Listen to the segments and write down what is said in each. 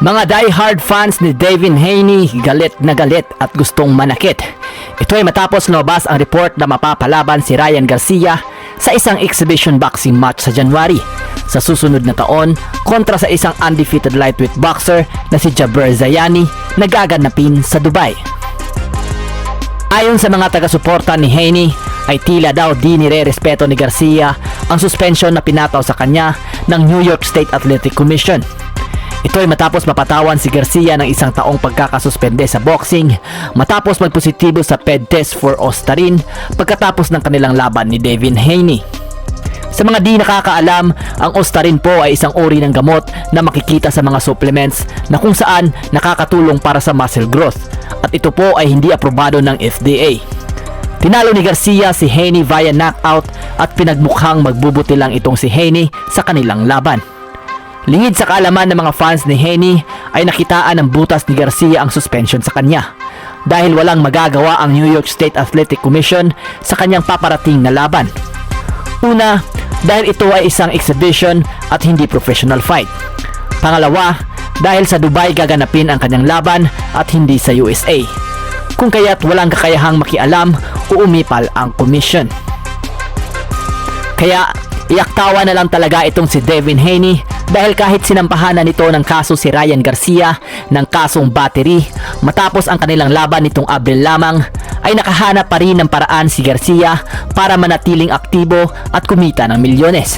Mga die-hard fans ni Devin Haney galit na galit at gustong manakit. Ito ay matapos lumabas ang report na mapapalaban si Ryan Garcia sa isang exhibition boxing match sa January sa susunod na taon kontra sa isang undefeated lightweight boxer na si Jaber Zayani na gaganapin sa Dubai. Ayon sa mga taga-suporta ni Haney, ay tila daw di nire-respeto ni Garcia ang suspension na pinataw sa kanya ng New York State Athletic Commission. Ito ay matapos mapatawan si Garcia ng isang taong pagkakasuspende sa boxing matapos magpositibo sa PED test for Ostarin pagkatapos ng kanilang laban ni Devin Haney. Sa mga di nakakaalam, ang Ostarin po ay isang uri ng gamot na makikita sa mga supplements na kung saan nakakatulong para sa muscle growth at ito po ay hindi aprobado ng FDA. Tinalo ni Garcia si Haney via knockout at pinagmukhang magbubuti lang itong si Haney sa kanilang laban. Lingid sa kaalaman ng mga fans ni Haney ay nakitaan ng butas ni Garcia ang suspension sa kanya dahil walang magagawa ang New York State Athletic Commission sa kanyang paparating na laban. Una, dahil ito ay isang exhibition at hindi professional fight. Pangalawa, dahil sa Dubai gaganapin ang kanyang laban at hindi sa USA. Kung kaya't walang kakayahang makialam o umipal ang commission. Kaya iaktawa na lang talaga itong si Devin Haney dahil kahit sinampahan na nito ng kaso si Ryan Garcia ng kasong battery matapos ang kanilang laban nitong Abril lamang ay nakahanap pa rin ng paraan si Garcia para manatiling aktibo at kumita ng milyones.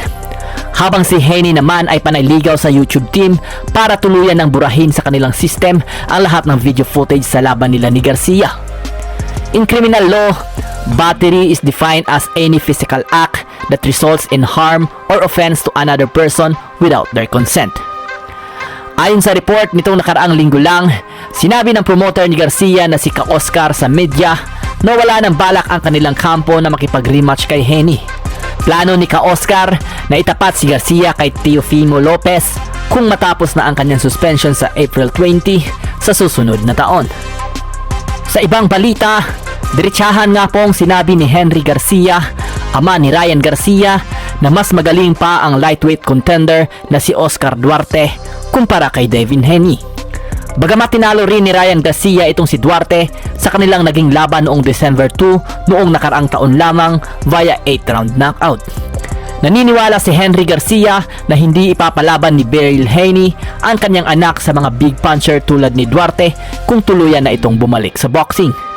Habang si Haney naman ay panayligaw sa YouTube team para tuluyan ng burahin sa kanilang system ang lahat ng video footage sa laban nila ni Garcia. In criminal law, battery is defined as any physical act that results in harm or offense to another person without their consent. Ayon sa report nitong nakaraang linggo lang, sinabi ng promoter ni Garcia na si Ka-Oscar sa media na wala ng balak ang kanilang kampo na makipag-rematch kay Henny. Plano ni Ka-Oscar na itapat si Garcia kay Teofimo Lopez kung matapos na ang kanyang suspension sa April 20 sa susunod na taon. Sa ibang balita, diretsahan nga pong sinabi ni Henry Garcia, ama ni Ryan Garcia, na mas magaling pa ang lightweight contender na si Oscar Duarte kumpara kay Devin Haney. Bagamat tinalo rin ni Ryan Garcia itong si Duarte sa kanilang naging laban noong December 2 noong nakaraang taon lamang via 8 round knockout. Naniniwala si Henry Garcia na hindi ipapalaban ni Beryl Haney ang kanyang anak sa mga big puncher tulad ni Duarte kung tuluyan na itong bumalik sa boxing.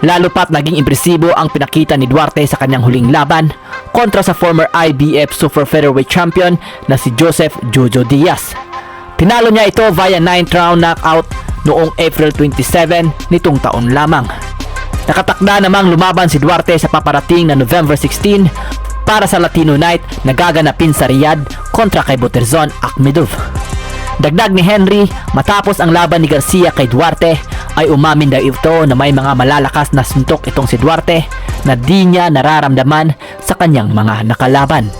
Lalo pat naging impresibo ang pinakita ni Duarte sa kanyang huling laban kontra sa former IBF Super Featherweight Champion na si Joseph Jojo Diaz. Tinalo niya ito via 9th round knockout noong April 27 nitong taon lamang. Nakatakda namang lumaban si Duarte sa paparating na November 16 para sa Latino Night na gaganapin sa Riyadh kontra kay Buterzon Akhmedov. Dagdag ni Henry, matapos ang laban ni Garcia kay Duarte, ay umamin daw ito na may mga malalakas na suntok itong si Duarte na di niya nararamdaman sa kanyang mga nakalaban.